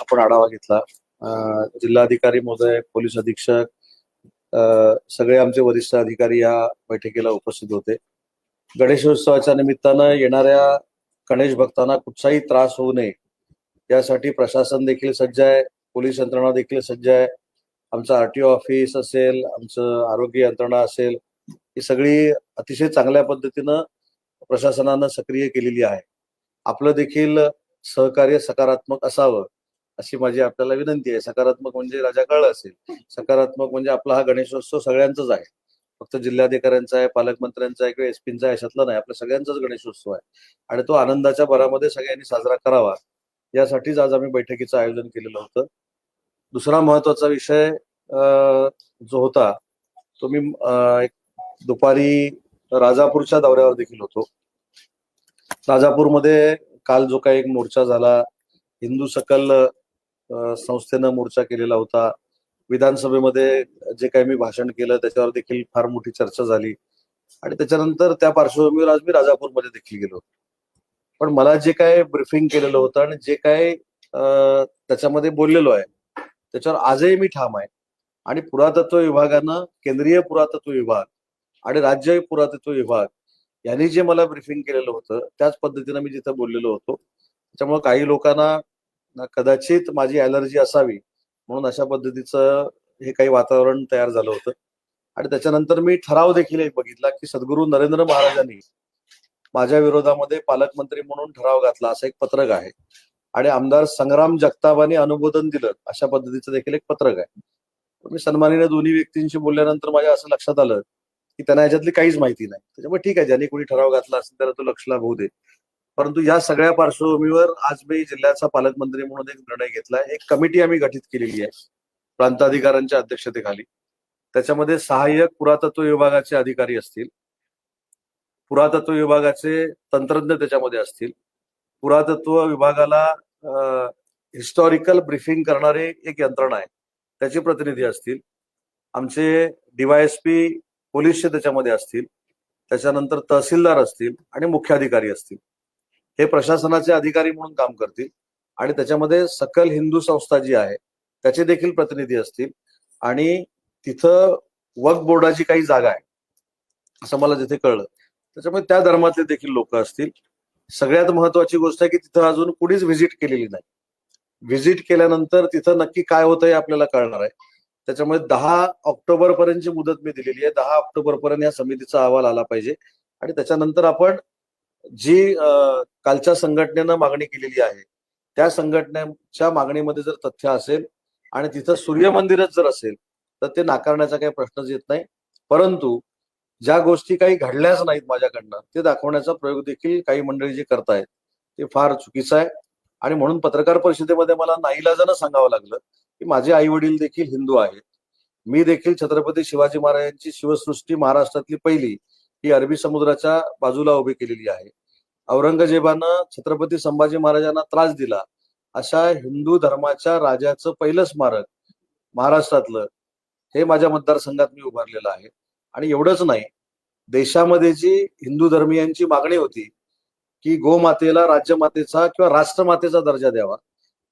आपण आढावा घेतला. जिल्हाधिकारी महोदय पोलीस अधीक्षक सगळे आमचे वरिष्ठ अधिकारी या बैठकीला उपस्थित होते. गणेशोत्सवाच्या निमित्तानं येणाऱ्या गणेश भक्तांना कुठचाही त्रास होऊ नये. यासाठी प्रशासन देखील सज्ज आहे पोलीस यंत्रणा देखील सज्ज आहे. आमचं आरटीओ ऑफिस असेल आमचं आरोग्य यंत्रणा असेल ही सगळी अतिशय चांगल्या पद्धतीनं प्रशासनानं सक्रिय केलेली आहे. आपलं देखील सहकार्य सकारात्मक असावं. अशी माझी आपल्याला विनंती आहे. सकारात्मक म्हणजे राजा काळ असेल. सकारात्मक म्हणजे आपला हा गणेशोत्सव सगळ्यांचाच आहे. फक्त जिल्हाधिकाऱ्यांचा आहे पालकमंत्र्यांचा आहे किंवा एसपींचा आहे अशातला नाही. आपल्या सगळ्यांचाच गणेशोत्सव आहे. आणि तो आनंदाच्या भरामध्ये सगळ्यांनी साजरा करावा. यासाठीच आज आम्ही बैठकीचं आयोजन केलेलं होतं. दुसरा महत्त्वाचा विषय जो होता तो मी एक दुपारी राजापूरच्या दौऱ्यावर देखील होतो. राजापूरमध्ये काल जो काही एक मोर्चा झाला हिंदू सकल संस्थेनं मोर्चा केलेला होता. विधानसभेमध्ये जे काही मी भाषण केलं त्याच्यावर देखील फार मोठी चर्चा झाली. आणि त्याच्यानंतर त्या पार्श्वभूमीवर आज मी राजापूरमध्ये देखील गेलो. पण मला जे काय ब्रिफिंग केलेलं होतं आणि जे काय त्याच्यामध्ये बोललेलो आहे त्याच्यावर आजही मी ठाम आहे. आणि पुरातत्व विभागानं केंद्रीय पुरातत्व विभाग आणि राज्य पुरातत्व विभाग यांनी जे मला ब्रिफिंग केलेलं होतं त्याच पद्धतीनं मी जिथं बोललेलो होतो. त्याच्यामुळे काही लोकांना कदाचित माझी ऍलर्जी असावी म्हणून अशा पद्धतीचं हे काही वातावरण तयार झालं होतं. आणि त्याच्यानंतर मी ठराव देखील एक बघितला की सद्गुरू नरेंद्र महाराजांनी माझ्या विरोधामध्ये पालकमंत्री म्हणून ठराव घातला असं एक पत्रक आहे. आणि आमदार संग्राम जगतापाने अनुमोदन दिलं अशा पद्धतीचं देखील एक पत्रक आहे. मी सन्मानीने दोन्ही व्यक्तींशी बोलल्यानंतर माझ्या असं लक्षात आलं की त्यांना याच्यातली काहीच माहिती नाही. त्याच्यामुळे ठीक आहे ज्यांनी कोणी ठराव घातला असेल त्याला तो लक्षला होऊ दे. परंतु या सगळ्या पार्श्वभूमीवर आज मी जिल्ह्याचा पालकमंत्री म्हणून एक निर्णय घेतला एक कमिटी आम्ही गठीत केलेली आहे प्रांताधिकाऱ्यांच्या अध्यक्षतेखाली. त्याच्यामध्ये सहाय्यक पुरातत्व विभागाचे अधिकारी असतील. पुरातत्व विभागाचे तंत्रज्ञ त्याच्यामध्ये असतील. पुरातत्व विभागाला हिस्टॉरिकल ब्रिफिंग करणारे एक यंत्रणा आहे. त्याचे प्रतिनिधी असतील. आमचे डीवायएसपी पोलीसचे त्याच्यामध्ये असतील. त्याच्यानंतर तहसीलदार असतील आणि मुख्याधिकारी असतील. हे प्रशासनाचे अधिकारी म्हणून काम करतील आणि त्याच्यामध्ये सकल हिंदू संस्था जी आहे त्याचे देखील प्रतिनिधी असतील. आणि तिथं वक्फ बोर्डाची काही जागा आहे असं मला जिथे कळलं. त्याच्यामुळे त्या धर्मातले देखील लोक असतील. सगळ्यात महत्वाची गोष्ट आहे की तिथं अजून कुणीच व्हिजिट केलेली नाही. व्हिजिट केल्यानंतर तिथं नक्की काय होतं हे आपल्याला कळणार आहे. त्याच्यामुळे दहा ऑक्टोबर पर्यंतची मुदत मी दिलेली आहे. दहा ऑक्टोबर पर्यंत या समितीचा अहवाल आला पाहिजे. आणि त्याच्यानंतर आपण जी कालच्या संघटनेनं मागणी केलेली आहे त्या संघटनेच्या मागणीमध्ये जर तथ्य असेल आणि तिथं सूर्य मंदिरच जर असेल तर ते नाकारण्याचा काही प्रश्नच येत नाही. परंतु ज्या गोष्टी काही घडल्याच नाहीत माझ्याकडनं ते दाखवण्याचा प्रयोग देखील काही मंडळी जे करतायत ते फार चुकीचं आहे. आणि म्हणून पत्रकार परिषदेमध्ये मला नाईलाजानं सांगावं लागलं की माझे आई वडील देखील हिंदू आहेत. मी देखील छत्रपती शिवाजी महाराजांची शिवसृष्टी महाराष्ट्रातली पहिली ही अरबी समुद्राच्या बाजूला उभी केलेली आहे. औरंगजेबानं छत्रपती संभाजी महाराजांना त्रास दिला. अशा हिंदू धर्माच्या राजाचं पहिलं स्मारक महाराष्ट्रातलं हे माझ्या मतदारसंघात मी उभारलेलं आहे. आणि एवढंच नाही देशामध्ये जी हिंदू धर्मियांची मागणी होती की गोमातेला राज्यमातेचा किंवा राष्ट्रमातेचा दर्जा द्यावा.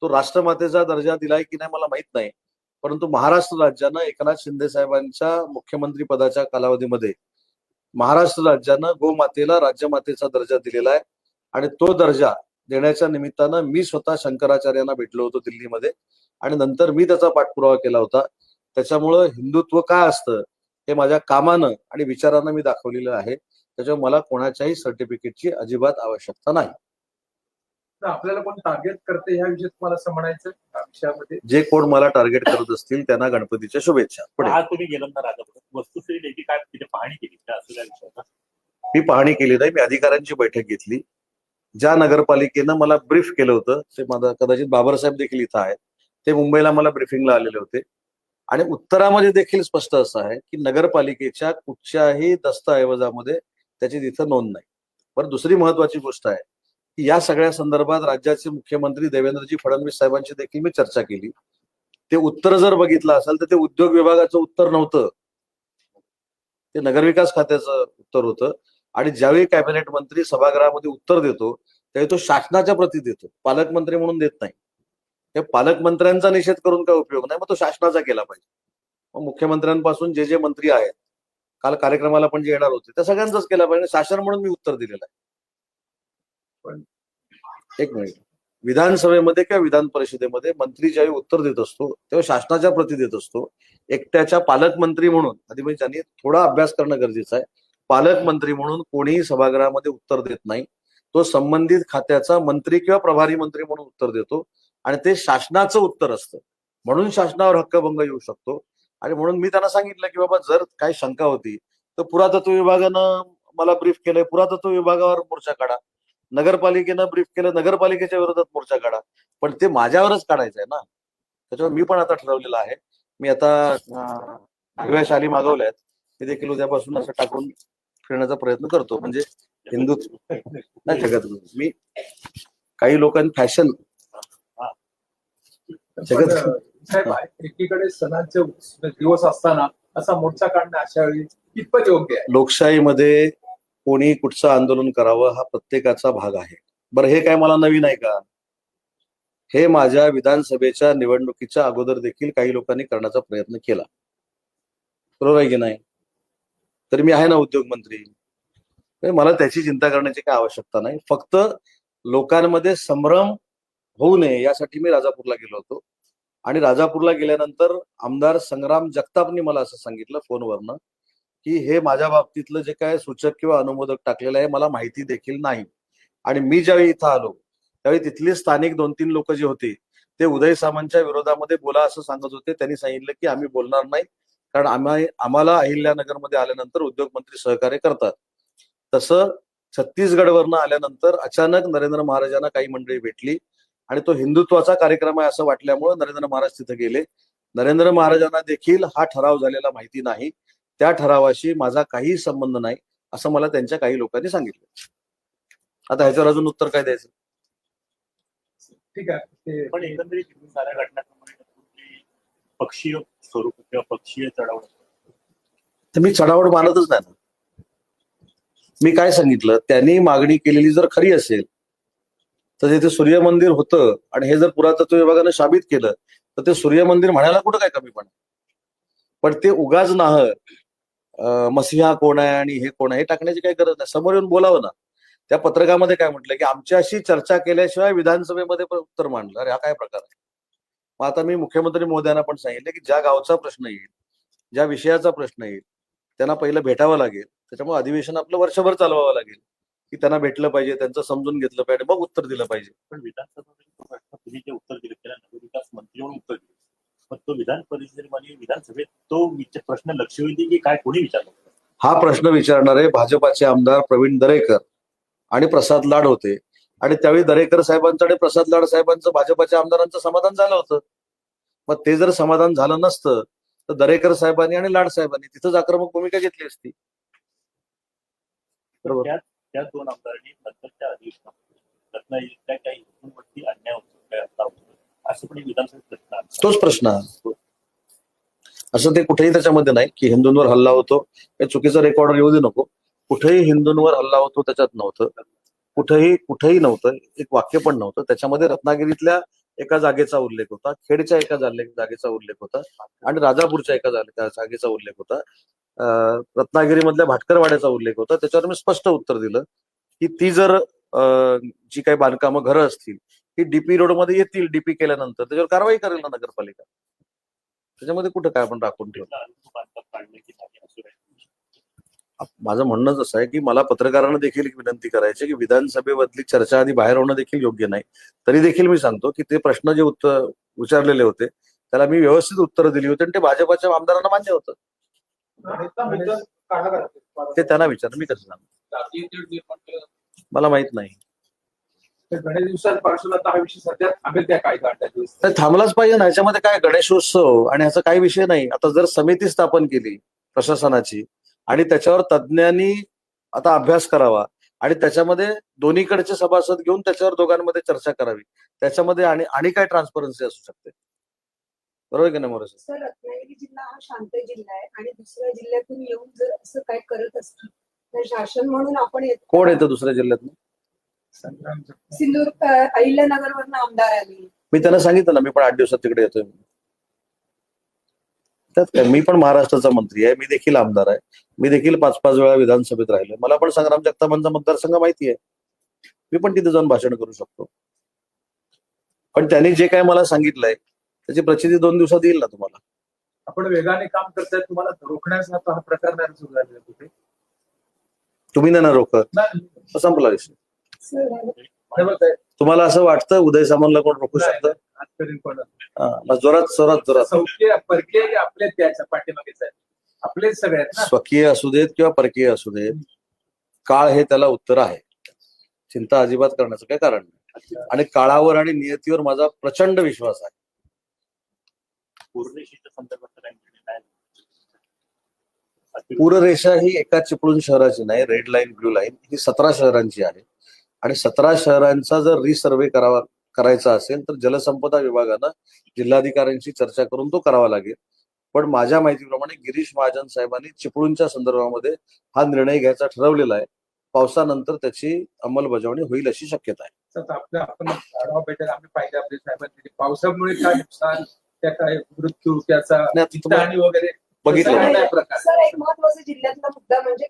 तो राष्ट्रमातेचा दर्जा दिलाय की नाही मला माहीत नाही. परंतु महाराष्ट्र राज्यानं एकनाथ शिंदे साहेबांच्या मुख्यमंत्री पदाच्या कालावधीमध्ये महाराष्ट्र राज्यानं गोमातेला राज्यमातेचा दर्जा दिलेला आहे. आणि तो दर्जा देण्याच्या निमित्तानं मी स्वतः शंकराचार्यांना भेटलो होतो दिल्लीमध्ये. आणि नंतर मी त्याचा पाठपुरावा केला होता. त्याच्यामुळं हिंदुत्व काय असतं हे माझ्या कामानं आणि विचारानं मी दाखवलेलं आहे. त्याच्यामुळे मला कोणाच्याही सर्टिफिकेटची अजिबात आवश्यकता नाही. तर आपल्याला कोण टार्गेट करते ह्या विषयी तुम्हाला असं म्हणायचं जे कोण मला टार्गेट करत असतील त्यांना गणपतीच्या शुभेच्छा. पुढे. आज तुम्ही गेलात ना राजापूर वस्तुस्थिती नेमकी काय तिथे पाहणी केली त्या मी पाहणी केली नाही. मी अधिकाऱ्यांची बैठक घेतली. ज्या नगरपालिकेनं मला ब्रीफ केलं होतं ते माझा कदाचित बाबासाहेब देखील इथं आहेत. ते मुंबईला मला ब्रीफिंगला आलेले होते. आणि उत्तरामध्ये देखील स्पष्ट असं आहे की नगरपालिकेच्या कुठच्याही दस्तऐवजामध्ये त्याची तिथं नोंद नाही. पण दुसरी महत्वाची गोष्ट आहे की या सगळ्या संदर्भात राज्याचे मुख्यमंत्री देवेंद्रजी फडणवीस साहेबांची देखील मी चर्चा केली. ते उत्तर जर बघितलं असेल तर ते उद्योग विभागाचं उत्तर नव्हतं. ते नगरविकास खात्याचं उत्तर होतं. आणि ज्यावेळी कॅबिनेट मंत्री सभागृहामध्ये उत्तर देतो त्यावेळी तो शासनाच्या प्रती देतो. पालकमंत्री म्हणून देत नाही. हे पालकमंत्र्यांचा निषेध करून काय उपयोग नाही मग तो शासनाचा केला पाहिजे. मग मुख्यमंत्र्यांपासून जे जे मंत्री आहेत काल कार्यक्रमाला पण जे येणार होते त्या सगळ्यांचाच केला पाहिजे. शासन म्हणून मी उत्तर दिलेलं आहे. पण- एक मिनिट. विधानसभेमध्ये किंवा विधान परिषदेमध्ये मंत्री ज्यावेळी उत्तर देत असतो तेव्हा शासनाच्या प्रती देत असतो. एकट्याच्या पालकमंत्री म्हणून आधी म्हणजे त्यांनी थोडा अभ्यास करणं गरजेचं आहे पालकमंत्री म्हणून कोणीही सभागृहामध्ये उत्तर देत नाही. तो संबंधित खात्याचा मंत्री किंवा प्रभारी मंत्री म्हणून उत्तर देतो आणि ते शासनाचं उत्तर असतं. म्हणून शासनावर हक्कभंग येऊ शकतो. आणि म्हणून मी त्यांना सांगितलं की बाबा जर काही शंका होती तर पुरातत्व विभागानं मला ब्रीफ केलंय. पुरातत्व विभागावर मोर्चा काढा. नगरपालिकेनं ब्रीफ केलं नगरपालिकेच्या विरोधात मोर्चा काढा. पण ते माझ्यावरच काढायचं आहे ना. त्याच्यावर मी पण आता ठरवलेलं आहे. मी आता हिरव्या शाली मागवल्यात मी देखील उद्यापासून असं टाकून फिरण्याचा प्रयत्न करतो. म्हणजे हिंदू नाही जगत मी काही लोकांनी फॅशन एकीकडे सणांचे दिवस असताना असा मोर्चा काढणं अशा वेळी कितपत योग्य आहे. लोकशाहीमध्ये कोणी कुठचं आंदोलन करावं हा प्रत्येकाचा भाग आहे. बरं हे काय मला नवीन आहे का? हे माझ्या विधानसभेच्या निवडणुकीच्या अगोदर देखील काही लोकांनी करण्याचा प्रयत्न केला. बरोबर आहे की नाही? तर मी आहे ना उद्योग मंत्री मला त्याची चिंता करण्याची काय आवश्यकता नाही. फक्त लोकांमध्ये संभ्रम होऊ नये यासाठी मी राजापूरला गेलो होतो. आणि राजापूरला गेल्यानंतर आमदार संग्राम जगतापनी मला असं सांगितलं फोनवरनं. की हे माझ्या बाबतीतलं जे काय सूचक किंवा अनुमोदक टाकलेलं आहे मला माहिती देखील नाही. आणि मी ज्यावेळी इथं आलो त्यावेळी तिथले स्थानिक दोन तीन लोक जे होते ते उदय सामंतच्या विरोधामध्ये बोला असं सांगत होते. त्यांनी सांगितलं की आम्ही बोलणार नाही कारण आम्ही आम्हाला अहिल्यानगरमध्ये आल्यानंतर उद्योग मंत्री सहकार्य करतात. तसं छत्तीसगडवरनं आल्यानंतर अचानक नरेंद्र महाराजांना काही मंडळी भेटली आणि तो हिंदुत्वाचा कार्यक्रम आहे असं वाटल्यामुळे नरेंद्र महाराज तिथे गेले. नरेंद्र महाराजांना देखील हा ठराव झालेला माहिती नाही. त्या ठरावाशी माझा काही संबंध नाही असं मला त्यांच्या काही लोकांनी सांगितलं. आता ह्याच्यावर अजून उत्तर काय द्यायचं? ठीक आहे. पण एकंदरीत साऱ्या घटनाक्रमाने पक्षीय स्वरूप किंवा पक्षीय चढावड तर मी चढावड मानतच नाही. ना मी काय सांगितलं? त्यांनी मागणी केलेली जर खरी असेल तर तिथे सूर्य मंदिर होतं आणि हे जर पुरातत्व विभागानं साबित केलं तर ते सूर्य मंदिर म्हणायला कुठं काय कमी पण पण ते उगाच नाह. मसिहा कोण आहे आणि हे कोण आहे हे टाकण्याची काही गरज नाही. समोर येऊन बोलावं ना. त्या पत्रकामध्ये काय म्हटलं की आमच्याशी चर्चा केल्याशिवाय विधानसभेमध्ये उत्तर मांडलं. अरे हा काय प्रकार आहे? मग आता मी मुख्यमंत्री मोदयांना पण सांगितलं की ज्या गावचा प्रश्न येईल ज्या विषयाचा प्रश्न येईल त्यांना पहिलं भेटावं लागेल. त्याच्यामुळे अधिवेशन आपलं वर्षभर चालवावं लागेल की त्यांना भेटलं पाहिजे त्यांचं समजून घेतलं पाहिजे मग उत्तर दिलं पाहिजे. पण विधानसभा तुम्ही जे उत्तर दिले त्याला नगरविकास मंत्री म्हणून उत्तर दिलं. पण तो विधान परिषदेमध्ये विधानसभेत तो प्रश्न लक्षवेधी की काय कोणी विचारलं? हा प्रश्न विचारणारे भाजपाचे आमदार प्रवीण दरेकर आणि प्रसाद लाड होते. आणि त्यावेळी दरेकर साहेबांचं आणि प्रसाद लाड साहेबांचं भाजपाच्या आमदारांचं समाधान झालं होतं. मग ते जर समाधान झालं नसतं तर दरेकर साहेबांनी आणि लाड साहेबांनी तिथंच आक्रमक भूमिका घेतली असती. बरोबर? त्या दोन आमदारांनी नंतरच्या अधिवेशनामध्ये रत्नागिरीतल्या काही हिंदूंवरती अन्याय होतो काय असं पण विधानसभेत प्रश्न तोच प्रश्न. असं ते कुठेही त्याच्यामध्ये नाही की हिंदूंवर हल्ला होतो. हे चुकीचं रेकॉर्ड येऊ दे नको. कुठेही हिंदूंवर हल्ला होतो त्याच्यात नव्हतं. कुठेही कुठेही नव्हतं. एक वाक्य पण नव्हतं. त्याच्यामध्ये रत्नागिरीतल्या एका जागेचा उल्लेख होता. खेडच्या एका जागेचा उल्लेख होता. आणि राजापूरच्या एका जागेचा उल्लेख होता. रत्नागिरीमधल्या भाटकरवाड्याचा उल्लेख होता. त्याच्यावर मी स्पष्ट उत्तर दिलं की ती जर जी काही बांधकामं घरं असतील ही डीपी रोडमध्ये येतील डीपी केल्यानंतर. त्याच्यावर कारवाई करेल ना नगरपालिका. त्याच्यामध्ये कुठं काय आपण राखून ठेवतो माझं म्हणणंच असं आहे की मला पत्रकारांना देखील विनंती करायची की विधानसभेमधली चर्चा आधी बाहेर होणं देखील योग्य नाही. तरी देखील मी सांगतो की ते प्रश्न जे उत्तर विचारलेले होते त्याला मी व्यवस्थित उत्तर दिली होती आणि ते भाजपाच्या आमदारांना मान्य होतं. ते त्यांना विचार मी कसं सांगतो मला माहीत नाही. तर गणेश दिवसांपासून आता हा विषय सध्या थांबेल त्या काही काढल्या दिवस तर थांबलाच पाहिजे ना याच्यामध्ये काय गणेशोत्सव आणि ह्याचा काही विषय नाही. आता जर समिती स्थापन केली प्रशासनाची आणि त्याच्यावर तज्ज्ञांनी आता अभ्यास करावा आणि त्याच्यामध्ये दोन्हीकडचे सभासद घेऊन त्याच्यावर दोघांमध्ये चर्चा करावी त्याच्यामध्ये आणि आणि काय ट्रान्सपरन्सी असू शकते. बरोबर की नाही मोरे सर? सर रत्नागिरी जिल्हा हा शांत जिल्हा आहे आणि दुसऱ्या जिल्ह्यातून येऊन जर असं काय करत असतील तर शासन म्हणून आपण येत- कोण येतं दुसऱ्या जिल्ह्यात सिंदूर अहिल्यानगर वरनं आमदार आले मी. त्यांना सांगितलं ना मी पण आठ दिवसात तिकडे येतोय. त्यात काय मी पण महाराष्ट्राचा मंत्री आहे मी देखील आमदार आहे. मी देखील पाच पाच वेळा विधानसभेत राहिलो मला पण संग्राम जगतापांचा मतदारसंघ माहिती आहे. मी पण तिथे जाऊन भाषण करू शकतो. पण त्यांनी जे काय मला सांगितलंय त्याची प्रचिती दोन दिवसात येईल ना तुम्हाला. आपण वेगाने काम करतायत तुम्हाला रोखण्याचा हा प्रकार नाही सुरू झालेला कुठे? तुम्ही ना रोखत? संपला विषय. तुम्हाला असं वाटतं? उदय सामंतला कोण रोखू शकतं? हा, जोरात जोरात जोरात. परकीय आपले आहेत आपलेच सगळे स्वकीय असू देत किंवा परकीय असू देत काळ हे त्याला उत्तर आहे. चिंता अजिबात करण्याचं काही कारण नाही. आणि काळावर आणि नियतीवर माझा प्रचंड विश्वास आहे. पूररेषा ही एका चिपळूण शहराची नाही रेड लाईन ब्ल्यू लाईन ही सतरा शहरांची आहे. आणि सतरा शहरांचा जर रिसर्वे करावा करायचा असेल तर जलसंपदा विभागानं जिल्हाधिकाऱ्यांशी चर्चा करून तो करावा लागेल. पण माझ्या माहितीप्रमाणे गिरीश महाजन साहेबांनी चिपळूणच्या संदर्भामध्ये हा निर्णय घ्यायचा ठरवलेला आहे. पावसानंतर त्याची अंमलबजावणी होईल अशी शक्यता आहे. आपण पावसामुळे काय नुकसान त्या काय मृत्यू त्याचा बघितलं. जिल्ह्यातला मुद्दा म्हणजे